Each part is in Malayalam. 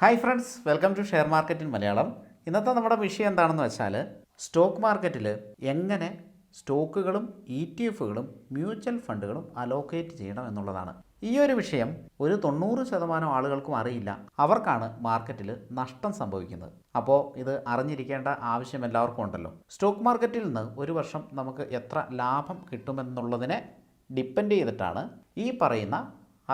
Hi friends welcome to share market in Malayalam ഇന്നത്തെ നമ്മുടെ വിഷയം എന്താണെന്ന് വെച്ചാൽ സ്റ്റോക്ക് മാർക്കറ്റിൽ എങ്ങനെ സ്റ്റോക്കുകളും ഇ ടി എഫുകളും മ്യൂച്വൽ ഫണ്ടുകളും അലോക്കേറ്റ് ചെയ്യണം എന്നുള്ളതാണ്. ഈ ഒരു വിഷയം ഒരു തൊണ്ണൂറ് ശതമാനം ആളുകൾക്കും അറിയില്ല. അവർക്കാണ് മാർക്കറ്റിൽ നഷ്ടം സംഭവിക്കുന്നത്. അപ്പോൾ ഇത് അറിഞ്ഞിരിക്കേണ്ട ആവശ്യം എല്ലാവർക്കും ഉണ്ടല്ലോ. സ്റ്റോക്ക് മാർക്കറ്റിൽ നിന്ന് ഒരു വർഷം നമുക്ക് എത്ര ലാഭം കിട്ടുമെന്നുള്ളതിനെ ഡിപ്പെൻഡ് ചെയ്തിട്ടാണ് ഈ പറയുന്ന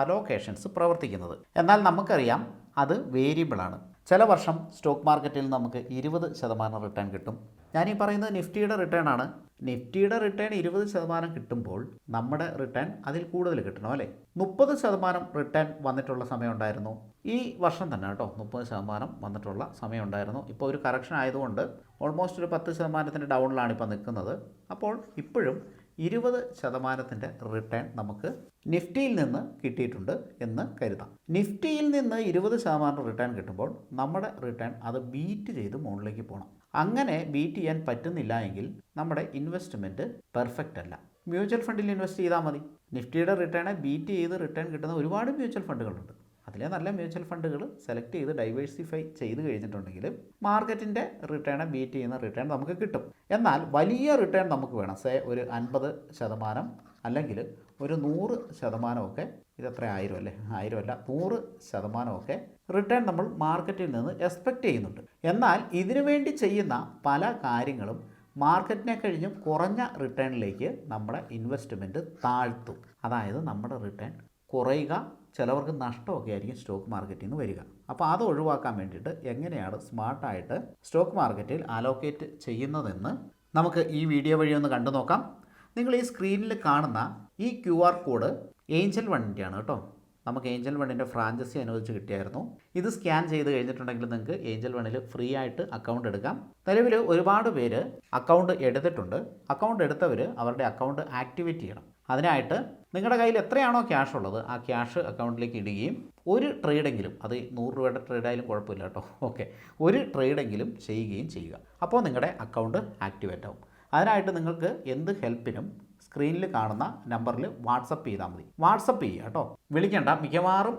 അലോക്കേഷൻസ് പ്രവർത്തിക്കുന്നത്. എന്നാൽ നമുക്കറിയാം അത് വേരിയബിളാണ് ചില വർഷം സ്റ്റോക്ക് മാർക്കറ്റിൽ നമുക്ക് ഇരുപത് ശതമാനം റിട്ടേൺ കിട്ടും. ഞാൻ ഈ പറയുന്നത് നിഫ്റ്റിയുടെ റിട്ടേൺ ആണ്. നിഫ്റ്റിയുടെ റിട്ടേൺ ഇരുപത് ശതമാനം കിട്ടുമ്പോൾ നമ്മുടെ റിട്ടേൺ അതിൽ കൂടുതൽ കിട്ടണം അല്ലേ? മുപ്പത് ശതമാനം റിട്ടേൺ വന്നിട്ടുള്ള സമയമുണ്ടായിരുന്നു ഈ വർഷം തന്നെ കേട്ടോ മുപ്പത് ശതമാനം വന്നിട്ടുള്ള സമയമുണ്ടായിരുന്നു ഇപ്പോൾ ഒരു കറക്ഷൻ ആയതുകൊണ്ട് ഓൾമോസ്റ്റ് ഒരു പത്ത് ശതമാനത്തിന്റെ ഡൗണിലാണ് ഇപ്പോൾ നിൽക്കുന്നത്. അപ്പോൾ ഇപ്പോഴും ഇരുപത് ശതമാനത്തിന്റെ റിട്ടേൺ നമുക്ക് നിഫ്റ്റിയിൽ നിന്ന് കിട്ടിയിട്ടുണ്ട് എന്ന് കരുതാം. നിഫ്റ്റിയിൽ നിന്ന് ഇരുപത് ശതമാനം റിട്ടേൺ കിട്ടുമ്പോൾ നമ്മുടെ റിട്ടേൺ അത് ബീറ്റ് ചെയ്ത് മുകളിലേക്ക് പോകണം അങ്ങനെ ബീറ്റ് ചെയ്യാൻ പറ്റുന്നില്ല എങ്കിൽ നമ്മുടെ ഇൻവെസ്റ്റ്മെന്റ് പെർഫെക്റ്റ് അല്ല. മ്യൂച്വൽ ഫണ്ടിൽ ഇൻവെസ്റ്റ് ചെയ്താൽ മതി. നിഫ്റ്റിയുടെ റിട്ടേണെ ബീറ്റ് ചെയ്ത് റിട്ടേൺ കിട്ടുന്ന ഒരുപാട് മ്യൂച്വൽ ഫണ്ടുകളുണ്ട് അതിലെ നല്ല മ്യൂച്വൽ ഫണ്ടുകൾ സെലക്ട് ചെയ്ത് ഡൈവേഴ്സിഫൈ ചെയ്ത് കഴിഞ്ഞിട്ടുണ്ടെങ്കിൽ മാർക്കറ്റിന്റെ റിട്ടേണെ ബീറ്റ് ചെയ്യുന്ന റിട്ടേൺ നമുക്ക് കിട്ടും. എന്നാൽ വലിയ റിട്ടേൺ നമുക്ക് വേണം. സേ ഒരു അൻപത് ശതമാനം അല്ലെങ്കിൽ ഒരു നൂറ് ശതമാനമൊക്കെ ഇതെത്ര ആയിരം അല്ലേ? ആയിരം അല്ല നൂറ് ശതമാനമൊക്കെ റിട്ടേൺ നമ്മൾ മാർക്കറ്റിൽ നിന്ന് എക്സ്പെക്റ്റ് ചെയ്യുന്നുണ്ട്. എന്നാൽ ഇതിനു വേണ്ടി ചെയ്യുന്ന പല കാര്യങ്ങളും മാർക്കറ്റിനെ കഴിഞ്ഞും കുറഞ്ഞ റിട്ടേണിലേക്ക് നമ്മുടെ ഇൻവെസ്റ്റ്മെന്റ് താഴ്ത്തും. അതായത് നമ്മുടെ റിട്ടേൺ കുറയുക ചിലവർക്ക് നഷ്ടമൊക്കെ ആയിരിക്കും സ്റ്റോക്ക് മാർക്കറ്റിൽ നിന്ന് വരിക. അപ്പോൾ അത് ഒഴിവാക്കാൻ വേണ്ടിയിട്ട് എങ്ങനെയാണ് സ്മാർട്ടായിട്ട് സ്റ്റോക്ക് മാർക്കറ്റിൽ അലോക്കേറ്റ് ചെയ്യുന്നതെന്ന് നമുക്ക് ഈ വീഡിയോ വഴി ഒന്ന് കണ്ടു നോക്കാം. നിങ്ങൾ ഈ സ്ക്രീനിൽ കാണുന്ന ഈ ക്യു ആർ കോഡ് ഏഞ്ചൽ വണ്ണിന്റെയാണ് കേട്ടോ. നമുക്ക് ഏഞ്ചൽ വണ്ണിന്റെ ഫ്രാഞ്ചസി അനുവദിച്ച് കിട്ടിയായിരുന്നു. ഇത് സ്കാൻ ചെയ്ത് കഴിഞ്ഞിട്ടുണ്ടെങ്കിൽ നിങ്ങൾക്ക് ഏഞ്ചൽ വണ്ണിൽ ഫ്രീ ആയിട്ട് അക്കൗണ്ട് എടുക്കാം. നിലവിൽ ഒരുപാട് പേര് അക്കൗണ്ട് എടുത്തിട്ടുണ്ട്. അക്കൗണ്ട് എടുത്തവർ അവരുടെ അക്കൗണ്ട് ആക്ടിവേറ്റ് ചെയ്യണം. അതിനായിട്ട് നിങ്ങളുടെ കയ്യിൽ എത്രയാണോ ക്യാഷ് ഉള്ളത് ആ ക്യാഷ് അക്കൗണ്ടിലേക്ക് ഇടുകയും ഒരു ട്രേഡെങ്കിലും അത് നൂറ് രൂപയുടെ ട്രേഡായാലും കുഴപ്പമില്ല കേട്ടോ. ഓക്കെ. ഒരു ട്രേഡെങ്കിലും ചെയ്യുകയും ചെയ്യുക. അപ്പോൾ നിങ്ങളുടെ അക്കൗണ്ട് ആക്ടിവേറ്റ് ആവും അതിനായിട്ട് നിങ്ങൾക്ക് എന്ത് ഹെൽപ്പിനും സ്ക്രീനിൽ കാണുന്ന നമ്പറിൽ വാട്സപ്പ് ചെയ്താൽ മതി. വാട്സപ്പ് ചെയ്യുക കേട്ടോ. വിളിക്കേണ്ട. മിക്കവാറും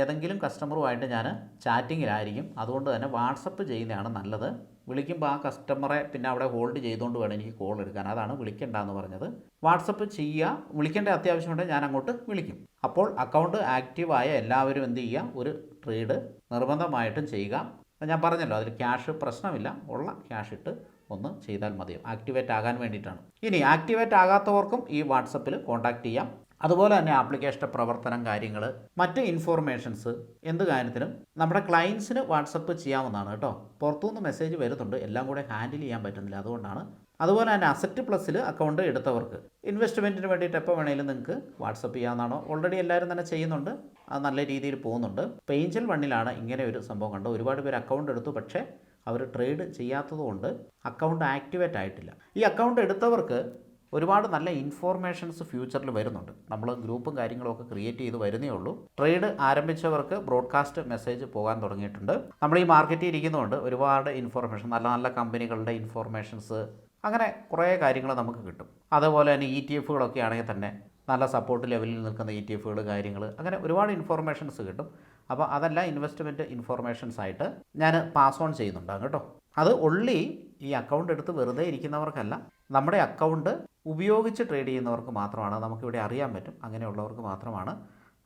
ഏതെങ്കിലും കസ്റ്റമറുമായിട്ട് ഞാൻ ചാറ്റിങ്ങിലായിരിക്കും. അതുകൊണ്ട് തന്നെ വാട്സപ്പ് ചെയ്യുന്നതാണ് നല്ലത്. വിളിക്കുമ്പോൾ ആ കസ്റ്റമറെ പിന്നെ അവിടെ ഹോൾഡ് ചെയ്തുകൊണ്ട് വേണം എനിക്ക് കോൾ എടുക്കാൻ. അതാണ് വിളിക്കേണ്ട എന്ന് പറഞ്ഞത്. വാട്സപ്പ് ചെയ്യുക വിളിക്കേണ്ട അത്യാവശ്യമുണ്ടെങ്കിൽ ഞാൻ അങ്ങോട്ട് വിളിക്കും. അപ്പോൾ അക്കൗണ്ട് ആക്റ്റീവായ എല്ലാവരും എന്ത് ചെയ്യുക ഒരു ട്രേഡ് നിർബന്ധമായിട്ടും ചെയ്യുക. ഞാൻ പറഞ്ഞല്ലോ അതിൽ ക്യാഷ് പ്രശ്നമില്ല. ഉള്ള ക്യാഷ് ഇട്ട് ഒന്ന് ചെയ്താൽ മതിയാവും. ആക്ടിവേറ്റ് ആകാൻ വേണ്ടിയിട്ടാണ്. ഇനി ആക്ടിവേറ്റ് ആകാത്തവർക്കും ഈ വാട്സപ്പിൽ കോൺടാക്റ്റ് ചെയ്യാം. അതുപോലെ തന്നെ ആപ്ലിക്കേഷന്റെ പ്രവർത്തനം കാര്യങ്ങൾ മറ്റ് ഇൻഫോർമേഷൻസ് എന്ത് കാര്യത്തിലും നമ്മുടെ ക്ലയൻസിന് വാട്സപ്പ് ചെയ്യാവുന്നതാണ് കേട്ടോ. പുറത്തുനിന്ന് മെസ്സേജ് വരുന്നുണ്ട്. എല്ലാം കൂടെ ഹാൻഡിൽ ചെയ്യാൻ പറ്റുന്നില്ല. അതുകൊണ്ടാണ്. അതുപോലെ തന്നെ അസറ്റ് പ്ലസ്സിൽ അക്കൗണ്ട് എടുത്തവർക്ക് ഇൻവെസ്റ്റ്മെന്റിന് വേണ്ടിയിട്ട് എപ്പോൾ വേണമെങ്കിലും നിങ്ങൾക്ക് വാട്സപ്പ് ചെയ്യാവുന്നതാണോ. ഓൾറെഡി എല്ലാവരും തന്നെ ചെയ്യുന്നുണ്ട്. അത് നല്ല രീതിയിൽ പോകുന്നുണ്ട്. പെയിഞ്ചൽ വണ്ണിലാണ് ഇങ്ങനെ ഒരു സംഭവം കണ്ടത്. ഒരുപാട് പേര് അക്കൗണ്ട് എടുത്തു. പക്ഷേ അവർ ട്രേഡ് ചെയ്യാത്തതുകൊണ്ട് അക്കൗണ്ട് ആക്ടിവേറ്റ് ആയിട്ടില്ല. ഈ അക്കൗണ്ട് എടുത്തവർക്ക് ഒരുപാട് നല്ല ഇൻഫോർമേഷൻസ് ഫ്യൂച്ചറിൽ വരുന്നുണ്ട്. നമ്മൾ ഗ്രൂപ്പും കാര്യങ്ങളൊക്കെ ക്രിയേറ്റ് ചെയ്ത് വരുന്നേ ഉള്ളൂ. ട്രേഡ് ആരംഭിച്ചവർക്ക് ബ്രോഡ്കാസ്റ്റ് മെസ്സേജ് പോകാൻ തുടങ്ങിയിട്ടുണ്ട്. നമ്മൾ ഈ മാർക്കറ്റിൽ ഇരിക്കുന്നതുകൊണ്ട് ഒരുപാട് ഇൻഫോർമേഷൻ നല്ല നല്ല കമ്പനികളുടെ ഇൻഫോർമേഷൻസ് അങ്ങനെ കുറേ കാര്യങ്ങൾ നമുക്ക് കിട്ടും. അതുപോലെ തന്നെ ഇ ടി എഫുകളൊക്കെ ആണെങ്കിൽ തന്നെ നല്ല സപ്പോർട്ട് ലെവലിൽ നിൽക്കുന്ന ഇ ടി എഫുകൾ കാര്യങ്ങൾ അങ്ങനെ ഒരുപാട് ഇൻഫോർമേഷൻസ് കിട്ടും. അപ്പോൾ അതെല്ലാം ഇൻവെസ്റ്റ്മെന്റ് ഇൻഫോർമേഷൻസ് ആയിട്ട് ഞാൻ പാസ് ഓൺ ചെയ്യുന്നുണ്ടാകും കേട്ടോ. അത് ഒള്ളി ഈ അക്കൗണ്ട് എടുത്ത് വെറുതെ ഇരിക്കുന്നവർക്കല്ല നമ്മുടെ അക്കൗണ്ട് ഉപയോഗിച്ച് ട്രേഡ് ചെയ്യുന്നവർക്ക് മാത്രമാണ് നമുക്കിവിടെ അറിയാൻ പറ്റും. അങ്ങനെയുള്ളവർക്ക് മാത്രമാണ്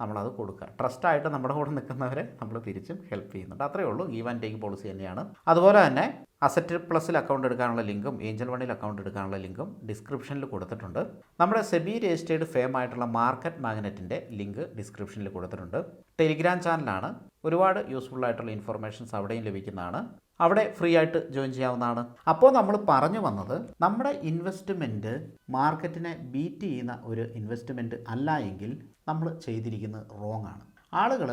നമ്മളത് കൊടുക്കുക. ട്രസ്റ്റായിട്ട് നമ്മുടെ കൂടെ നിൽക്കുന്നവരെ നമ്മൾ തിരിച്ചും ഹെൽപ്പ് ചെയ്യുന്നുണ്ട്. അത്രയേ ഉള്ളൂ. ഗീവ് ആൻഡ് ടേക്ക് പോളിസി തന്നെയാണ്. അതുപോലെ തന്നെ അസറ്റ് പ്ലസിൽ അക്കൗണ്ട് എടുക്കാനുള്ള ലിങ്കും ഏഞ്ചൽ വണ്ണിൽ അക്കൗണ്ട് എടുക്കാനുള്ള ലിങ്കും ഡിസ്ക്രിപ്ഷനിൽ കൊടുത്തിട്ടുണ്ട്. നമ്മുടെ സെബി രജിസ്റ്റേർഡ് ഫേം ആയിട്ടുള്ള മാർക്കറ്റ് മാഗ്നറ്റിന്റെ ലിങ്ക് ഡിസ്ക്രിപ്ഷനിൽ കൊടുത്തിട്ടുണ്ട്. ടെലിഗ്രാം ചാനലാണ് ഒരുപാട് യൂസ്ഫുൾ ആയിട്ടുള്ള ഇൻഫർമേഷൻസ് അവിടെയും ലഭിക്കുന്നതാണ്. അവിടെ ഫ്രീ ആയിട്ട് ജോയിൻ ചെയ്യാവുന്നതാണ്. അപ്പോൾ നമ്മൾ പറഞ്ഞു വന്നത് നമ്മുടെ ഇൻവെസ്റ്റ്മെന്റ് മാർക്കറ്റിനെ ബീറ്റ് ചെയ്യുന്ന ഒരു ഇൻവെസ്റ്റ്മെന്റ് അല്ല എങ്കിൽ നമ്മൾ ചെയ്തിരിക്കുന്നത് റോങ് ആണ്. ആളുകൾ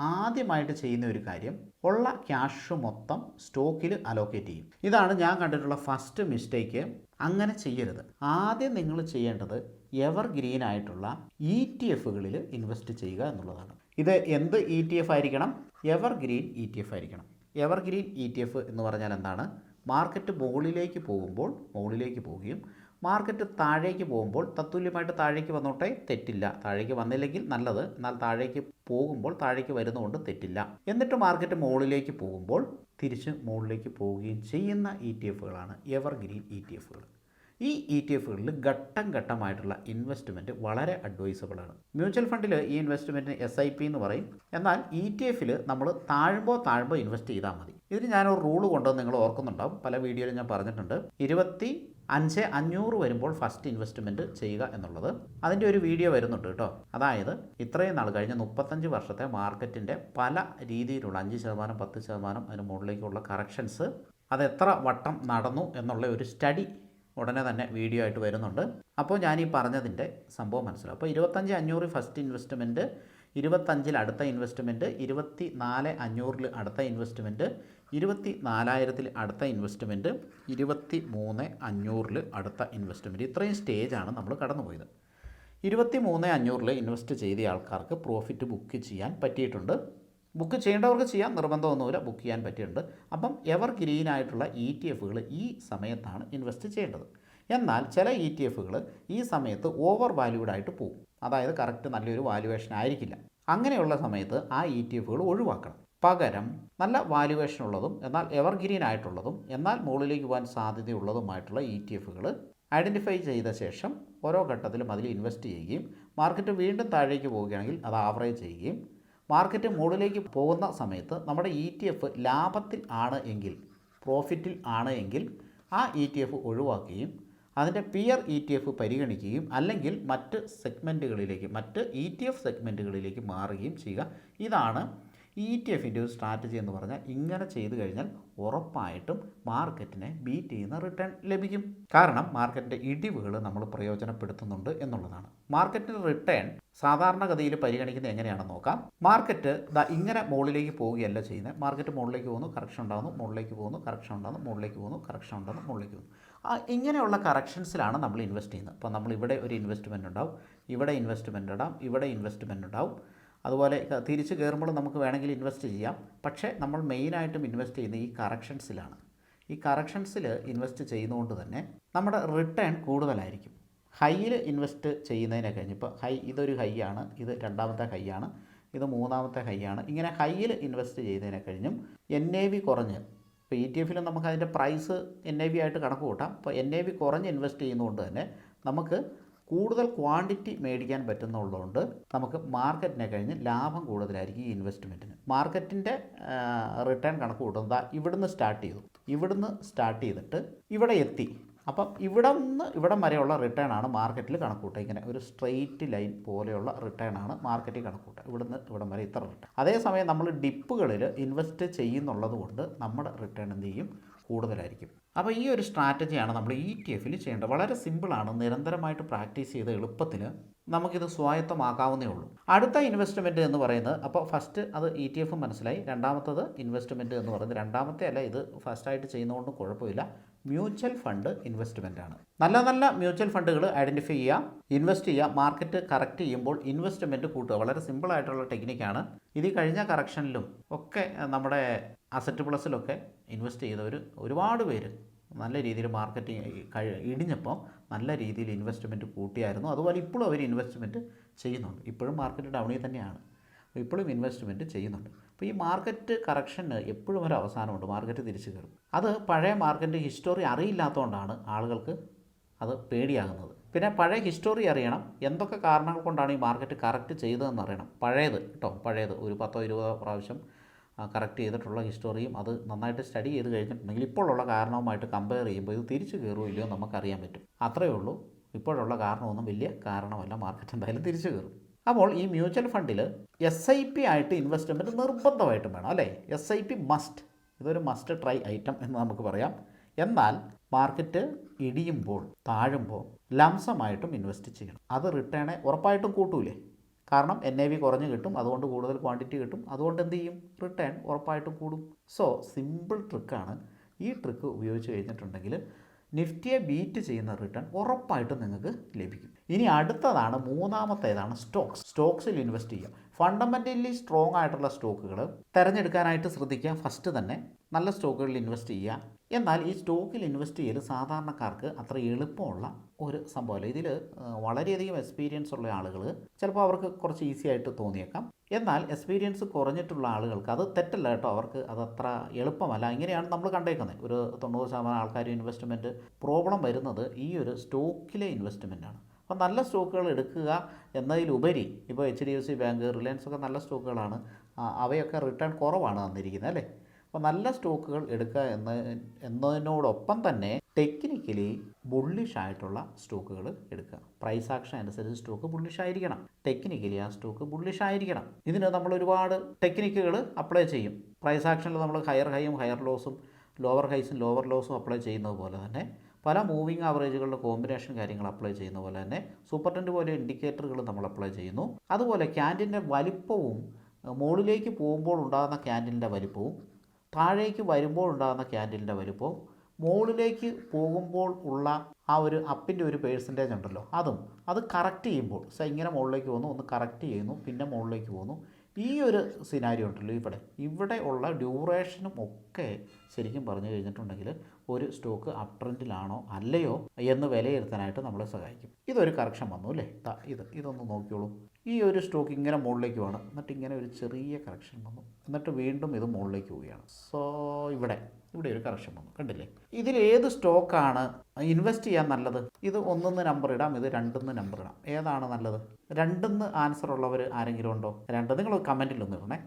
ആദ്യമായിട്ട് ചെയ്യുന്ന ഒരു കാര്യം ഉള്ള ക്യാഷ് മൊത്തം സ്റ്റോക്കിൽ അലോക്കേറ്റ് ചെയ്യും. ഇതാണ് ഞാൻ കണ്ടിട്ടുള്ള ഫസ്റ്റ് മിസ്റ്റേക്ക് അങ്ങനെ ചെയ്യരുത്. ആദ്യം നിങ്ങൾ ചെയ്യേണ്ടത് എവർ ഗ്രീൻ ആയിട്ടുള്ള ഇ ടി എഫുകളിൽ ഇൻവെസ്റ്റ് ചെയ്യുക എന്നുള്ളതാണ്. ഇത് എന്ത് ഇ ടി എഫ് ആയിരിക്കണം? Ever green E T F ആയിരിക്കണം. Ever green E T F എന്ന് പറഞ്ഞാൽ എന്താണ്? മാർക്കറ്റ് മുകളിലേക്ക് പോകുമ്പോൾ മുകളിലേക്ക് പോവുകയും മാർക്കറ്റ് താഴേക്ക് പോകുമ്പോൾ തത്തുല്യമായിട്ട് താഴേക്ക് വന്നോട്ടെ തെറ്റില്ല. താഴേക്ക് വന്നില്ലെങ്കിൽ നല്ലത്. എന്നാൽ താഴേക്ക് പോകുമ്പോൾ താഴേക്ക് വരുന്നതുകൊണ്ട് തെറ്റില്ല. എന്നിട്ട് മാർക്കറ്റ് മുകളിലേക്ക് പോകുമ്പോൾ തിരിച്ച് മുകളിലേക്ക് പോവുകയും ചെയ്യുന്ന ഇ ടി എഫുകളാണ് എവർഗ്രീൻ ഇ ടി എഫുകൾ ഈ ഇ ടി എഫുകളിൽ ഘട്ടം ഘട്ടമായിട്ടുള്ള ഇൻവെസ്റ്റ്മെന്റ് വളരെ അഡ്വൈസബിളാണ്. മ്യൂച്വൽ ഫണ്ടിൽ ഈ ഇൻവെസ്റ്റ്മെന്റിന് എസ് ഐ പി എന്ന് പറയും. എന്നാൽ ഇ ടി എഫിൽ നമ്മൾ താഴുമ്പോൾ താഴുമ്പോൾ ഇൻവെസ്റ്റ് ചെയ്താൽ മതി. ഇതിന് ഞാനൊരു റൂൾ കൊണ്ടുവന്ന് നിങ്ങൾ ഓർക്കുന്നുണ്ടാവും. പല വീഡിയോയിലും ഞാൻ പറഞ്ഞിട്ടുണ്ട്. ഇരുപത്തി അഞ്ച് അഞ്ഞൂറ് വരുമ്പോൾ ഫസ്റ്റ് ഇൻവെസ്റ്റ്മെന്റ് ചെയ്യുക എന്നുള്ളത്. അതിന്റെ ഒരു വീഡിയോ വരുന്നുണ്ട് കേട്ടോ. അതായത് ഇത്രയും നാൾ കഴിഞ്ഞ മുപ്പത്തഞ്ച് വർഷത്തെ മാർക്കറ്റിന്റെ പല രീതിയിലുള്ള അഞ്ച് ശതമാനം പത്ത് ശതമാനം അതിന് മുകളിലേക്കുള്ള കറക്ഷൻസ് അത് എത്ര വട്ടം നടന്നു എന്നുള്ള ഒരു സ്റ്റഡി ഉടനെ തന്നെ വീഡിയോ ആയിട്ട് വരുന്നുണ്ട്. അപ്പോൾ ഞാൻ ഈ പറഞ്ഞതിന്റെ സംഭവം മനസ്സിലാവും. അപ്പോൾ ഇരുപത്തഞ്ച് അഞ്ഞൂറ് ഫസ്റ്റ് ഇൻവെസ്റ്റ്മെന്റ് ഇരുപത്തഞ്ചിൽ അടുത്ത ഇൻവെസ്റ്റ്മെന്റ് ഇരുപത്തി നാല് അഞ്ഞൂറിൽ അടുത്ത ഇൻവെസ്റ്റ്മെന്റ് ഇരുപത്തി നാലായിരത്തിൽ അടുത്ത ഇൻവെസ്റ്റ്മെന്റ് ഇരുപത്തി മൂന്ന് അഞ്ഞൂറിൽ അടുത്ത ഇൻവെസ്റ്റ്മെന്റ് ഇത്രയും സ്റ്റേജാണ് നമ്മൾ കടന്നുപോയത്. ഇരുപത്തി മൂന്ന് അഞ്ഞൂറിൽ ഇൻവെസ്റ്റ് ചെയ്ത ആൾക്കാർക്ക് പ്രോഫിറ്റ് ബുക്ക് ചെയ്യാൻ പറ്റിയിട്ടുണ്ട്. ബുക്ക് ചെയ്യേണ്ടവർക്ക് ചെയ്യാം നിർബന്ധമൊന്നുമില്ല ബുക്ക് ചെയ്യാൻ പറ്റിയിട്ടുണ്ട്. അപ്പം എവർ ഗ്രീൻ ആയിട്ടുള്ള ഇ ടി എഫുകൾ ഈ സമയത്താണ് ഇൻവെസ്റ്റ് ചെയ്യേണ്ടത്. എന്നാൽ ചില ഇ ടി എഫുകൾ ഈ സമയത്ത് ഓവർ വാല്യൂഡ് ആയിട്ട് പോകും. അതായത് കറക്റ്റ് നല്ലൊരു വാല്യുവേഷൻ ആയിരിക്കില്ല. അങ്ങനെയുള്ള സമയത്ത് ആ ഇ ടി എഫുകൾ ഒഴിവാക്കണം. പകരം നല്ല വാല്യുവേഷൻ ഉള്ളതും എന്നാൽ എവർഗ്രീൻ ആയിട്ടുള്ളതും എന്നാൽ മുകളിലേക്ക് പോകാൻ സാധ്യതയുള്ളതുമായിട്ടുള്ള ഇ ടി എഫുകൾ ഐഡന്റിഫൈ ചെയ്ത ശേഷം ഓരോ ഘട്ടത്തിലും അതിൽ ഇൻവെസ്റ്റ് ചെയ്യുകയും മാർക്കറ്റ് വീണ്ടും താഴേക്ക് പോവുകയാണെങ്കിൽ അത് ആവറേജ് ചെയ്യുകയും മാർക്കറ്റ് മുകളിലേക്ക് പോകുന്ന സമയത്ത് നമ്മുടെ ഇ ടി എഫ് ലാഭത്തിൽ ആണ് എങ്കിൽ പ്രോഫിറ്റിൽ ആണ് എങ്കിൽ ആ ഇ ടി എഫ് ഒഴിവാക്കുകയും അതിന്റെ പിയർ ഇ ടി എഫ് പരിഗണിക്കുകയും അല്ലെങ്കിൽ മറ്റ് സെഗ്മെന്റുകളിലേക്ക് മറ്റ് ഇ ടി എഫ് സെഗ്മെന്റുകളിലേക്ക് മാറുകയും ചെയ്യുക. ഇതാണ് ഇ ടി എഫിന്റെ ഒരു സ്ട്രാറ്റജി എന്ന് പറഞ്ഞാൽ ഇങ്ങനെ ചെയ്തു കഴിഞ്ഞാൽ ഉറപ്പായിട്ടും മാർക്കറ്റിനെ ബീറ്റ് ചെയ്യുന്ന റിട്ടേൺ ലഭിക്കും. കാരണം മാർക്കറ്റിന്റെ ഇടിവുകൾ നമ്മൾ പ്രയോജനപ്പെടുത്തുന്നുണ്ട് എന്നുള്ളതാണ്. മാർക്കറ്റിന്റെ റിട്ടേൺ സാധാരണഗതിയിൽ പരിഗണിക്കുന്നത് എങ്ങനെയാണെന്ന് നോക്കാം. മാർക്കറ്റ് ഇങ്ങനെ മുകളിലേക്ക് പോവുകയല്ല ചെയ്യുന്നത്. മാർക്കറ്റ് മുകളിലേക്ക് പോകുന്നു കറക്ഷൻ ഉണ്ടാകുന്നു മുകളിലേക്ക് പോകുന്നു കറക്ഷൻ ഉണ്ടാകുന്നു മുകളിലേക്ക് പോകുന്നു കറക്ഷൻ ഉണ്ടാകുന്നു മുകളിലേക്ക് പോകുന്നു. ആ ഇങ്ങനെയുള്ള കറക്ഷൻസിലാണ് നമ്മൾ ഇൻവെസ്റ്റ് ചെയ്യുന്നത്. അപ്പോൾ നമ്മൾ ഇവിടെ ഒരു ഇൻവെസ്റ്റ്മെന്റ് ഉണ്ടാവും ഇവിടെ ഇൻവെസ്റ്റ്മെന്റ് ഇടാം ഇവിടെ ഇൻവെസ്റ്റ്മെന്റ് ഉണ്ടാവും അതുപോലെ തിരിച്ച് കയറുമ്പോൾ നമുക്ക് വേണമെങ്കിൽ ഇൻവെസ്റ്റ് ചെയ്യാം. പക്ഷേ നമ്മൾ മെയിനായിട്ടും ഇൻവെസ്റ്റ് ചെയ്യുന്നത് ഈ കറക്ഷൻസിലാണ് ഈ കറക്ഷൻസിൽ ഇൻവെസ്റ്റ് ചെയ്യുന്നതുകൊണ്ട് തന്നെ നമ്മുടെ റിട്ടേൺ കൂടുതലായിരിക്കും. ഹൈയിൽ ഇൻവെസ്റ്റ് ചെയ്യുന്നതിനെ കഴിഞ്ഞ് ഇപ്പോൾ ഹൈ ഇതൊരു ഹൈ ആണ് ഇത് രണ്ടാമത്തെ ഹൈ ആണ് ഇത് മൂന്നാമത്തെ ഹൈ ആണ്. ഇങ്ങനെ ഹൈയിൽ ഇൻവെസ്റ്റ് ചെയ്തതിനെ കഴിഞ്ഞും എൻ എ വി കുറഞ്ഞ് ഇപ്പോൾ ഇ ടി എഫിലും നമുക്ക് അതിന്റെ പ്രൈസ് എൻ എ വി ആയിട്ട് കണക്ക് കൂട്ടാം. അപ്പോൾ എൻ എ വി കുറഞ്ഞ് ഇൻവെസ്റ്റ് ചെയ്യുന്നതുകൊണ്ട് തന്നെ നമുക്ക് കൂടുതൽ ക്വാണ്ടിറ്റി മേടിക്കാൻ പറ്റുന്നുള്ളതുകൊണ്ട് നമുക്ക് മാർക്കറ്റിനെ കഴിഞ്ഞ് ലാഭം കൂടുതലായിരിക്കും ഈ ഇൻവെസ്റ്റ്മെന്റിന് മാർക്കറ്റിന്റെ റിട്ടേൺ കണക്ക് കൂട്ടുന്നത് ഇവിടുന്ന് സ്റ്റാർട്ട് ചെയ്തു. ഇവിടുന്ന് സ്റ്റാർട്ട് ചെയ്തിട്ട് ഇവിടെ എത്തി. അപ്പം ഇവിടെ നിന്ന് ഇവിടം വരെയുള്ള റിട്ടേൺ ആണ് മാർക്കറ്റിൽ കണക്കൂട്ടുക ഇങ്ങനെ ഒരു സ്ട്രെയിറ്റ് ലൈൻ പോലെയുള്ള റിട്ടേൺ ആണ് മാർക്കറ്റിൽ കണക്കൂട്ടുക ഇവിടുന്ന് ഇവിടം വരെ ഇത്ര റിട്ടേൺ അതേസമയം നമ്മൾ ഡിപ്പുകളിൽ ഇൻവെസ്റ്റ് ചെയ്യുന്നുള്ളത് കൊണ്ട് നമ്മുടെ റിട്ടേൺ എന്ത് ചെയ്യും? കൂടുതലായിരിക്കും. അപ്പോൾ ഈ ഒരു സ്ട്രാറ്റജിയാണ് നമ്മൾ ഇ ടി എഫിൽ ചെയ്യേണ്ടത്. വളരെ സിമ്പിളാണ്. നിരന്തരമായിട്ട് പ്രാക്ടീസ് ചെയ്ത് എളുപ്പത്തിൽ നമുക്കിത് സ്വായത്തമാക്കാവുന്നേ ഉള്ളൂ. അടുത്ത ഇൻവെസ്റ്റ്മെന്റ് എന്ന് പറയുന്നത് അപ്പോൾ ഫസ്റ്റ് അത് ഇ ടി എഫ് മനസ്സിലായി. രണ്ടാമത്തത് ഇൻവെസ്റ്റ്മെന്റ് എന്ന് പറയുന്നത്. രണ്ടാമത്തെ അല്ല ഇത് ഫസ്റ്റായിട്ട് ചെയ്യുന്നതുകൊണ്ട് കുഴപ്പമില്ല. മ്യൂച്വൽ ഫണ്ട് ഇൻവെസ്റ്റ്മെന്റ് ആണ് നല്ല നല്ല മ്യൂച്വൽ ഫണ്ടുകൾ ഐഡന്റിഫൈ ചെയ്യുക ഇൻവെസ്റ്റ് ചെയ്യുക മാർക്കറ്റ് കറക്റ്റ് ചെയ്യുമ്പോൾ ഇൻവെസ്റ്റ്മെന്റ് കൂട്ടുക. വളരെ സിമ്പിളായിട്ടുള്ള ടെക്നിക്കാണ്. ഇത് കഴിഞ്ഞ കറക്ഷനിലും ഒക്കെ നമ്മുടെ അസറ്റ് പ്ലസിലൊക്കെ ഇൻവെസ്റ്റ് ചെയ്തവർ ഒരുപാട് പേര് നല്ല രീതിയിൽ മാർക്കറ്റിംഗ് കഴി ഇടിഞ്ഞപ്പോൾ നല്ല രീതിയിൽ ഇൻവെസ്റ്റ്മെന്റ് കൂട്ടിയായിരുന്നു. അതുപോലെ ഇപ്പോഴും അവർ ഇൻവെസ്റ്റ്മെന്റ് ചെയ്യുന്നുണ്ട്. ഇപ്പോഴും മാർക്കറ്റ് ഡൗണിൽ തന്നെയാണ്. ഇപ്പോഴും ഇൻവെസ്റ്റ്മെന്റ് ചെയ്യുന്നുണ്ട്. അപ്പോൾ ഈ മാർക്കറ്റ് കറക്ഷന് എപ്പോഴും ഒരു അവസാനമുണ്ട്. മാർക്കറ്റ് തിരിച്ചു കയറും. അത് പഴയ മാർക്കറ്റ് ഹിസ്റ്ററി അറിയില്ലാത്തതുകൊണ്ടാണ് ആളുകൾക്ക് അത് പേടിയാകുന്നത്. പിന്നെ പഴയ ഹിസ്റ്ററി അറിയണം. എന്തൊക്കെ കാരണങ്ങൾ കൊണ്ടാണ് ഈ മാർക്കറ്റ് കറക്റ്റ് ചെയ്തതെന്ന് അറിയണം. പഴയത് കേട്ടോ പഴയത് ഒരു പത്തോ ഇരുപതോ പ്രാവശ്യം കറക്റ്റ് ചെയ്തിട്ടുള്ള ഹിസ്റ്ററിയും അത് നന്നായിട്ട് സ്റ്റഡി ചെയ്ത് കഴിഞ്ഞിട്ടുണ്ടെങ്കിൽ ഇപ്പോഴുള്ള കാരണവുമായിട്ട് കമ്പയർ ചെയ്യുമ്പോൾ ഇത് തിരിച്ചു കയറുമോ ഇല്ലയോ നമുക്കറിയാൻ പറ്റും. അത്രയേ ഉള്ളൂ. ഇപ്പോഴുള്ള കാരണമൊന്നും വലിയ കാരണമല്ല. മാർക്കറ്റ് എന്തായാലും തിരിച്ചു കയറും അപ്പോൾ ഈ മ്യൂച്വൽ ഫണ്ടിൽ എസ് ഐ പി ആയിട്ട് ഇൻവെസ്റ്റ്മെന്റ് നിർബന്ധമായിട്ടും വേണം അല്ലേ? എസ് ഐ പി മസ്റ്റ് ഇതൊരു മസ്റ്റ് ട്രൈ ഐറ്റം എന്ന് നമുക്ക് പറയാം. എന്നാൽ മാർക്കറ്റ് ഇടിയുമ്പോൾ താഴുമ്പോൾ ലംസമായിട്ടും ഇൻവെസ്റ്റ് ചെയ്യണം. അത് റിട്ടേണെ ഉറപ്പായിട്ടും കൂട്ടൂലേ? കാരണം എൻ എ വി കുറഞ്ഞ് കിട്ടും അതുകൊണ്ട് കൂടുതൽ ക്വാണ്ടിറ്റി കിട്ടും. അതുകൊണ്ട് എന്ത് ചെയ്യും? റിട്ടേൺ ഉറപ്പായിട്ടും കൂടും. സോ സിമ്പിൾ ട്രിക്കാണ് ഈ ട്രിക്ക് ഉപയോഗിച്ച് കഴിഞ്ഞിട്ടുണ്ടെങ്കിൽ നിഫ്റ്റിയെ ബീറ്റ് ചെയ്യുന്ന റിട്ടേൺ ഉറപ്പായിട്ടും നിങ്ങൾക്ക് ലഭിക്കും. ഇനി അടുത്തതാണ് മൂന്നാമത്തേതാണ് സ്റ്റോക്സ്. സ്റ്റോക്സിൽ ഇൻവെസ്റ്റ് ചെയ്യുക. ഫണ്ടമെന്റലി സ്ട്രോങ് ആയിട്ടുള്ള സ്റ്റോക്കുകൾ തിരഞ്ഞെടുക്കാനായിട്ട് ശ്രദ്ധിക്കുക. ഫസ്റ്റ് തന്നെ നല്ല സ്റ്റോക്കുകളിൽ ഇൻവെസ്റ്റ് ചെയ്യുക. എന്നാൽ ഈ സ്റ്റോക്കിൽ ഇൻവെസ്റ്റ് ചെയ്യൽ സാധാരണക്കാർക്ക് അത്ര എളുപ്പമുള്ള ഒരു സംഭവമല്ല. ഇതിൽ വളരെയധികം എക്സ്പീരിയൻസ് ഉള്ള ആളുകൾ ചിലപ്പോൾ അവർക്ക് കുറച്ച് ഈസി ആയിട്ട് തോന്നിയേക്കാം. എന്നാൽ എക്സ്പീരിയൻസ് കുറഞ്ഞിട്ടുള്ള ആളുകൾക്ക് അത് തെറ്റല്ല കേട്ടോ. അവർക്ക് അത്ര എളുപ്പമല്ല. ഇങ്ങനെയാണ് നമ്മൾ കണ്ടേക്കുന്നത്. ഒരു തൊണ്ണൂറ് ശതമാനം ആൾക്കാർ ഇൻവെസ്റ്റ്മെന്റ് പ്രോബ്ലം വരുന്നത് ഈ ഒരു സ്റ്റോക്കിലെ ഇൻവെസ്റ്റ്മെന്റാണ് അപ്പോൾ നല്ല സ്റ്റോക്കുകൾ എടുക്കുക എന്നതിലുപരി ഇപ്പോൾ H D F C bank Reliance ഒക്കെ നല്ല സ്റ്റോക്കുകളാണ്. അവയൊക്കെ റിട്ടേൺ കുറവാണ് തന്നിരിക്കുന്നത് അല്ലേ? അപ്പോൾ നല്ല സ്റ്റോക്കുകൾ എടുക്കുക എന്ന എന്നതിനോടൊപ്പം തന്നെ ടെക്നിക്കലി ബുള്ളിഷ് ആയിട്ടുള്ള സ്റ്റോക്കുകൾ എടുക്കുക. പ്രൈസ് ആക്ഷൻ അനുസരിച്ച് സ്റ്റോക്ക് ബുള്ളിഷ് ആയിരിക്കണം. ടെക്നിക്കലി ആ സ്റ്റോക്ക് ബുള്ളിഷ് ആയിരിക്കണം. ഇതിന് നമ്മൾ ഒരുപാട് ടെക്നിക്കുകൾ അപ്ലൈ ചെയ്യും. പ്രൈസ് ആക്ഷനിൽ നമ്മൾ ഹയർ ഹൈയും ഹയർ ലോസും ലോവർ ഹൈസും ലോവർ ലോസും അപ്ലൈ ചെയ്യുന്നത് പോലെ തന്നെ പല മൂവിങ് ആവറേജുകളുടെ കോമ്പിനേഷൻ കാര്യങ്ങൾ അപ്ലൈ ചെയ്യുന്ന പോലെ തന്നെ സൂപ്പർ ടെന്റ് പോലെ ഇൻഡിക്കേറ്ററുകൾ നമ്മൾ അപ്ലൈ ചെയ്യുന്നു. അതുപോലെ ക്യാന്റിന്റെ വലിപ്പവും മുകളിലേക്ക് പോകുമ്പോൾ ഉണ്ടാകുന്ന ക്യാൻഡിലിന്റെ വലിപ്പവും താഴേക്ക് വരുമ്പോൾ ഉണ്ടാകുന്ന ക്യാൻഡിലിന്റെ വലിപ്പവും മുകളിലേക്ക് പോകുമ്പോൾ ഉള്ള ആ ഒരു അപ്പിന്റെ ഒരു പേഴ്സന്റേജ് ഉണ്ടല്ലോ അതും. അത് കറക്റ്റ് ചെയ്യുമ്പോൾ സോ ഇങ്ങനെ മുകളിലേക്ക് പോകുന്നു ഒന്ന് കറക്റ്റ് ചെയ്യുന്നു പിന്നെ മുകളിലേക്ക് പോകുന്നു. ഈ ഒരു സിനാരി ഉണ്ടല്ലോ ഇവിടെ. ഇവിടെ ഉള്ള ഡ്യൂറേഷനും ഒക്കെ ശരിക്കും പറഞ്ഞു കഴിഞ്ഞിട്ടുണ്ടെങ്കിൽ ഒരു സ്റ്റോക്ക് അപ് ട്രെൻഡിലാണോ അല്ലയോ എന്ന് വിലയിരുത്താനായിട്ട് നമ്മളെ സഹായിക്കും. ഇതൊരു കറക്ഷൻ വന്നു അല്ലേ? ഇത് ഇതൊന്ന് നോക്കിയോളൂ. ഈ ഒരു സ്റ്റോക്ക് ഇങ്ങനെ മുകളിലേക്ക് വേണം എന്നിട്ട് ഇങ്ങനെ ഒരു ചെറിയ കറക്ഷൻ വന്നു. എന്നിട്ട് വീണ്ടും ഇത് മുകളിലേക്ക് പോവുകയാണ്. സോ ഇവിടെ ഇവിടെ ഒരു കറക്ഷൻ വന്നു. കണ്ടില്ലേ? ഇതിൽ ഏത് സ്റ്റോക്കാണ് ഇൻവെസ്റ്റ് ചെയ്യാൻ നല്ലത്? ഇത് ഒന്നെന്ന് നമ്പർ ഇടാം ഇത് രണ്ടെന്ന് നമ്പർ ഇടാം. ഏതാണ് നല്ലത്? രണ്ടെന്ന് ആൻസർ ഉള്ളവർ ആരെങ്കിലും ഉണ്ടോ? രണ്ട്. നിങ്ങൾ കമന്റിൽ ഒന്ന് ഇടണേ.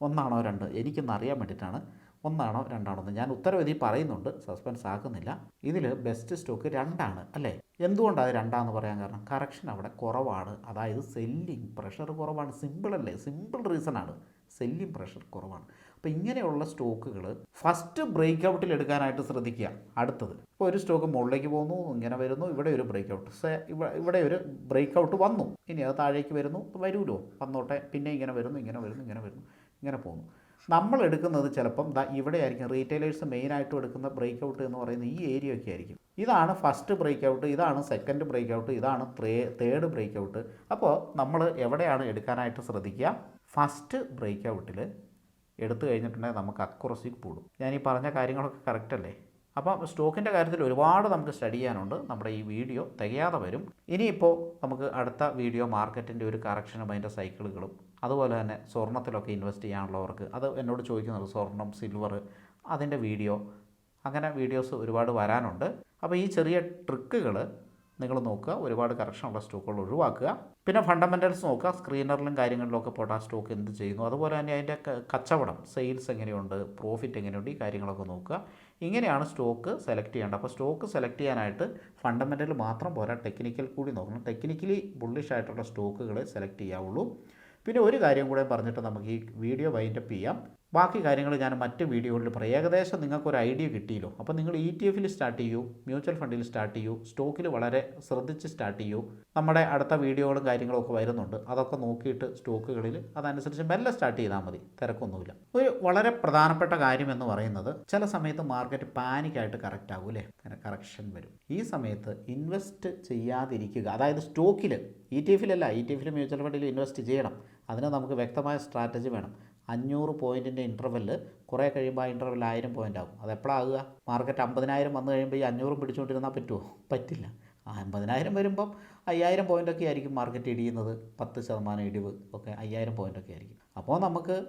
ഒന്നാണോ രണ്ട്? എനിക്കൊന്ന് അറിയാൻ വേണ്ടിയിട്ടാണ് ഒന്നാണോ രണ്ടാണോ എന്ന്. ഞാൻ ഉത്തരവിധി പറയുന്നുണ്ട്. സസ്പെൻസ് ആക്കുന്നില്ല. ഇതിൽ ബെസ്റ്റ് സ്റ്റോക്ക് രണ്ടാണ് അല്ലേ? എന്തുകൊണ്ടാണ് അത് രണ്ടാന്ന് പറയാൻ കാരണം? കറക്ഷൻ അവിടെ കുറവാണ്. അതായത് സെല്ലിംഗ് പ്രഷർ കുറവാണ്. സിമ്പിൾ അല്ലേ? സിമ്പിൾ റീസൺ ആണ്. സെല്ലിംഗ് പ്രഷർ കുറവാണ്. അപ്പോൾ ഇങ്ങനെയുള്ള സ്റ്റോക്കുകൾ ഫസ്റ്റ് ബ്രേക്ക് ഔട്ടിൽ എടുക്കാനായിട്ട് ശ്രദ്ധിക്കുക. അടുത്തത്. ഇപ്പോൾ ഒരു സ്റ്റോക്ക് മുകളിലേക്ക് പോകുന്നു ഇങ്ങനെ വരുന്നു ഇവിടെ ഒരു ബ്രേക്ക് ഔട്ട് ഇവിടെ ഒരു ബ്രേക്ക് ഔട്ട് വന്നു. ഇനി അത് താഴേക്ക് വരുന്നു വരൂലോ? വന്നോട്ടെ. പിന്നെ ഇങ്ങനെ വരുന്നു ഇങ്ങനെ വരുന്നു ഇങ്ങനെ വരുന്നു ഇങ്ങനെ പോകുന്നു. നമ്മൾ എടുക്കുന്നത് ചിലപ്പം ദാ ഇവിടെ ആയിരിക്കും റീറ്റെയിലേഴ്സ് മെയിനായിട്ടും എടുക്കുന്ന ബ്രേക്ക് ഔട്ട് എന്ന് പറയുന്ന ഈ ഏരിയ ഒക്കെ ആയിരിക്കും. ഇതാണ് ഫസ്റ്റ് ബ്രേക്ക് ഔട്ട് ഇതാണ് സെക്കൻഡ് ബ്രേക്ക് ഔട്ട് ഇതാണ് തേർഡ് ബ്രേക്ക് ഔട്ട് അപ്പോൾ നമ്മൾ എവിടെയാണ് എടുക്കാനായിട്ട് ശ്രദ്ധിക്കുക? ഫസ്റ്റ് ബ്രേക്ക് ഔട്ടിൽ എടുത്തു കഴിഞ്ഞിട്ടുണ്ടെങ്കിൽ നമുക്ക് അക്കുറസി കൂടും. ഞാൻ ഈ പറഞ്ഞ കാര്യങ്ങളൊക്കെ കറക്റ്റ് അല്ലേ? അപ്പം സ്റ്റോക്കിന്റെ കാര്യത്തിൽ ഒരുപാട് നമുക്ക് സ്റ്റഡി ചെയ്യാനുണ്ട്. നമ്മുടെ ഈ വീഡിയോ തികയാതെ വരും. ഇനിയിപ്പോൾ നമുക്ക് അടുത്ത വീഡിയോ മാർക്കറ്റിന്റെ ഒരു കറക്ഷനും അതിന്റെ സൈക്കിളുകളും അതുപോലെ തന്നെ സ്വർണത്തിലൊക്കെ ഇൻവെസ്റ്റ് ചെയ്യാനുള്ളവർക്ക്. അത് എന്നോട് ചോദിക്കുന്നത് സ്വർണം സിൽവർ അതിന്റെ വീഡിയോ അങ്ങനെ വീഡിയോസ് ഒരുപാട് വരാനുണ്ട്. അപ്പോൾ ഈ ചെറിയ ട്രിക്കുകൾ നിങ്ങൾ നോക്കുക ഒരുപാട് കറക്ഷനുള്ള സ്റ്റോക്കുകൾ ഒഴിവാക്കുക. പിന്നെ ഫണ്ടമെന്റൽസ് നോക്കുക സ്ക്രീനറിലും കാര്യങ്ങളിലൊക്കെ പോയിട്ട് ആ സ്റ്റോക്ക് എന്ത് ചെയ്യുന്നു. അതുപോലെ തന്നെ അതിന്റെ കച്ചവടം സെയിൽസ് എങ്ങനെയുണ്ട് പ്രോഫിറ്റ് എങ്ങനെയുണ്ട് ഈ കാര്യങ്ങളൊക്കെ നോക്കുക. ഇങ്ങനെയാണ് സ്റ്റോക്ക് സെലക്ട് ചെയ്യേണ്ടത്. അപ്പോൾ സ്റ്റോക്ക് സെലക്ട് ചെയ്യാനായിട്ട് ഫണ്ടമെന്റൽ മാത്രം പോരാ. ടെക്നിക്കൽ കൂടി നോക്കണം. ടെക്നിക്കലി ബുള്ളിഷ് ആയിട്ടുള്ള സ്റ്റോക്കുകൾ സെലക്ട് ചെയ്യാവുള്ളൂ. പിന്നെ ഒരു കാര്യം കൂടെ പറഞ്ഞിട്ട് നമുക്ക് ഈ വീഡിയോ വൈൻഡപ്പ് ചെയ്യാം. ബാക്കി കാര്യങ്ങൾ ഞാൻ മറ്റ് വീഡിയോകളിൽ പറയാം. ഏകദേശം നിങ്ങൾക്കൊരു ഐഡിയ കിട്ടിയല്ലോ. അപ്പോൾ നിങ്ങൾ ഇ ടി എഫിൽ സ്റ്റാർട്ട് ചെയ്യൂ മ്യൂച്വൽ ഫണ്ടിൽ സ്റ്റാർട്ട് ചെയ്യൂ സ്റ്റോക്കിൽ വളരെ ശ്രദ്ധിച്ച് സ്റ്റാർട്ട് ചെയ്യൂ. നമ്മുടെ അടുത്ത വീഡിയോകളും കാര്യങ്ങളും ഒക്കെ വരുന്നുണ്ട്. അതൊക്കെ നോക്കിയിട്ട് സ്റ്റോക്കുകളിൽ അതനുസരിച്ച് മെല്ലെ സ്റ്റാർട്ട് ചെയ്താൽ മതി. തിരക്കൊന്നുമില്ല. ഒരു വളരെ പ്രധാനപ്പെട്ട കാര്യം എന്ന് പറയുന്നത് ചില സമയത്ത് മാർക്കറ്റ് പാനിക്കായിട്ട് കറക്റ്റ് ആകും അല്ലേ? കറക്ഷൻ വരും. ഈ സമയത്ത് ഇൻവെസ്റ്റ് ചെയ്യാതിരിക്കുക. അതായത് സ്റ്റോക്കിൽ ഇ ടി എഫിലല്ല ഇ ടി എഫിൽ മ്യൂച്വൽ ഫണ്ടിൽ ഇൻവെസ്റ്റ് ചെയ്യണം. അതിന് നമുക്ക് വ്യക്തമായ സ്ട്രാറ്റജി വേണം. അഞ്ഞൂറ് പോയിന്റിന്റെ ഇന്റർവെല്ല് കുറേ കഴിയുമ്പോൾ ആ ഇന്റർവെൽ ആയിരം പോയിന്റ് ആകും. അത് എപ്പോഴാകുക മാർക്കറ്റ് അമ്പതിനായിരം വന്നു കഴിയുമ്പോൾ ഈ അഞ്ഞൂറും പിടിച്ചുകൊണ്ടിരുന്നാൽ പറ്റുമോ പറ്റില്ല. ആ അമ്പതിനായിരം വരുമ്പം അയ്യായിരം പോയിന്റൊക്കെ ആയിരിക്കും മാർക്കറ്റ് ഇടിയുന്നത്. പത്ത് ശതമാനം ഇടിവ് ഒക്കെ അയ്യായിരം പോയിന്റൊക്കെ ആയിരിക്കും. അപ്പോൾ നമുക്ക്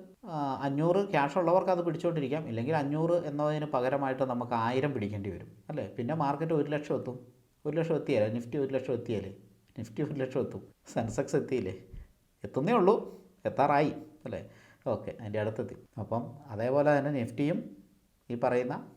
അഞ്ഞൂറ് ക്യാഷ് ഉള്ളവർക്ക് അത് പിടിച്ചുകൊണ്ടിരിക്കാം ഇല്ലെങ്കിൽ അഞ്ഞൂറ് എന്നതിന് പകരമായിട്ട് നമുക്ക് ആയിരം പിടിക്കേണ്ടി വരും. അല്ലേ? പിന്നെ മാർക്കറ്റ് ഒരു ലക്ഷം എത്തും. ഒരു ലക്ഷം എത്തിയാലേ? നിഫ്റ്റി ഒരു ലക്ഷം എത്തിയാലേ? നിഫ്റ്റി ഒരു ലക്ഷം എത്തും. സെൻസെക്സ് എത്തിയില്ലേ? എത്തുന്നേ ഉള്ളൂ. എത്താറായി. അല്ലേ? ഓക്കെ അതിന്റെ അടുത്തെത്തി. അപ്പം അതേപോലെ തന്നെ നിഫ്റ്റിയും ഈ പറയുന്ന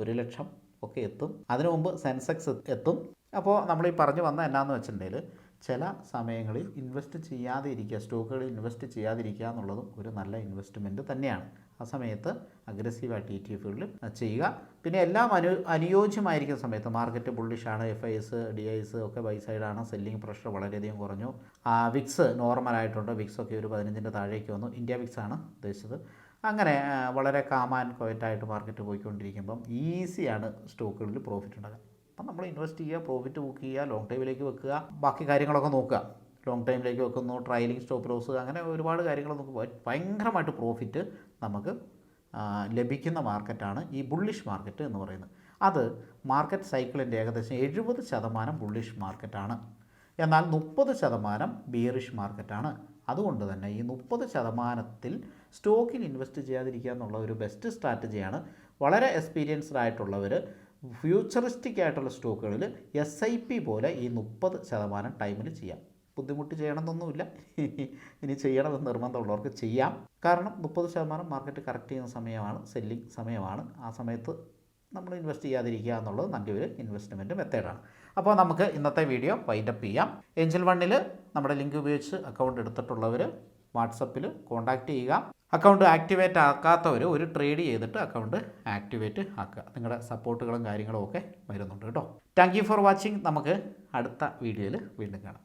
ഒരു ലക്ഷം ഒക്കെ എത്തും. അതിനു മുമ്പ് സെൻസെക്സ് എത്തും. അപ്പോൾ നമ്മൾ ഈ പറഞ്ഞു വന്ന എന്നാന്ന് വെച്ചിട്ടുണ്ടെങ്കിൽ ചില സമയങ്ങളിൽ ഇൻവെസ്റ്റ് ചെയ്യാതെ ഇരിക്കുക സ്റ്റോക്കുകളിൽ ഇൻവെസ്റ്റ് ചെയ്യാതിരിക്കുക എന്നുള്ളതും ഒരു നല്ല ഇൻവെസ്റ്റ്മെന്റ് തന്നെയാണ്. ആ സമയത്ത് അഗ്രസീവായിട്ട് ഇ ടി എഫുകളിൽ ചെയ്യുക. പിന്നെ എല്ലാം അനു അനുയോജ്യമായിരിക്കുന്ന സമയത്ത് market ബുള്ളിഷാണ് F I S D I S ഒക്കെ ബൈ സൈഡാണ് സെല്ലിംഗ് പ്രഷർ വളരെയധികം കുറഞ്ഞു. ആ, വിക്സ് നോർമലായിട്ടുണ്ട് വിക്സ് ഒക്കെ ഒരു പതിനഞ്ചിന്റെ താഴേക്ക് വന്നു. ഇന്ത്യ വിക്സ് ആണ് ഉദ്ദേശിച്ചത്. അങ്ങനെ വളരെ വളരെ കാമാൻ ക്വയറ്റായിട്ട് മാർക്കറ്റ് പോയിക്കൊണ്ടിരിക്കുമ്പം ഈസിയാണ് സ്റ്റോക്കുകളിൽ പ്രോഫിറ്റ് ഉണ്ടാകാൻ അപ്പം നമ്മൾ ഇൻവെസ്റ്റ് ചെയ്യുക പ്രോഫിറ്റ് ബുക്ക് ചെയ്യുക ലോങ് ടൈമിലേക്ക് വെക്കുക ബാക്കി കാര്യങ്ങളൊക്കെ നോക്കുക. ലോങ് ടൈമിലേക്ക് വെക്കുന്നു ട്രയലിംഗ് സ്റ്റോപ്പ് ലോസ് അങ്ങനെ ഒരുപാട് കാര്യങ്ങൾ നമുക്ക് ഭയങ്കരമായിട്ട് പ്രോഫിറ്റ് നമുക്ക് ലഭിക്കുന്ന മാർക്കറ്റാണ് ഈ ബുള്ളിഷ് മാർക്കറ്റ് എന്ന് പറയുന്നത്. അത് മാർക്കറ്റ് സൈക്കിളിന്റെ ഏകദേശം എഴുപത് ശതമാനം ബുള്ളിഷ് മാർക്കറ്റാണ് എന്നാൽ മുപ്പത് ശതമാനം ബിയറിഷ് മാർക്കറ്റാണ് അതുകൊണ്ട് തന്നെ ഈ മുപ്പത് ശതമാനത്തിൽ സ്റ്റോക്കിൽ ഇൻവെസ്റ്റ് ചെയ്യാതിരിക്കുക എന്നുള്ള ഒരു ബെസ്റ്റ് സ്ട്രാറ്റജിയാണ് വളരെ എക്സ്പീരിയൻസ്ഡ് ആയിട്ടുള്ളവർ ഫ്യൂച്ചറിസ്റ്റിക് ആയിട്ടുള്ള സ്റ്റോക്കുകളിൽ എസ് ഐ പി പോലെ ഈ മുപ്പത് ശതമാനം ടൈമിൽ ചെയ്യാം. ബുദ്ധിമുട്ട് ചെയ്യണമെന്നൊന്നുമില്ല. ഇനി ചെയ്യണമെന്ന് നിർബന്ധമുള്ളവർക്ക് ചെയ്യാം. കാരണം മുപ്പത് ശതമാനം മാർക്കറ്റ് കറക്റ്റ് ചെയ്യുന്ന സമയമാണ് സെല്ലിംഗ് സമയമാണ്. ആ സമയത്ത് നമ്മൾ ഇൻവെസ്റ്റ് ചെയ്യാതിരിക്കുക എന്നുള്ളത് നല്ലൊരു ഇൻവെസ്റ്റ്മെന്റ് മെത്തേഡാണ് അപ്പോൾ നമുക്ക് ഇന്നത്തെ വീഡിയോ വൈൻഡപ്പ് ചെയ്യാം. ഏഞ്ചൽ വണ്ണിൽ നമ്മുടെ ലിങ്ക് ഉപയോഗിച്ച് അക്കൗണ്ട് എടുത്തിട്ടുള്ളവർ വാട്സപ്പിൽ കോൺടാക്റ്റ് ചെയ്യുക. അക്കൗണ്ട് ആക്ടിവേറ്റ് ആക്കാത്തവർ ഒരു ട്രേഡ് ചെയ്തിട്ട് അക്കൗണ്ട് ആക്ടിവേറ്റ് ആക്കുക. നിങ്ങളുടെ സപ്പോർട്ടുകളും കാര്യങ്ങളും ഒക്കെ വരുന്നുണ്ട് കേട്ടോ. താങ്ക് യു ഫോർ വാച്ചിങ് നമുക്ക് അടുത്ത വീഡിയോയിൽ വീണ്ടും കാണാം.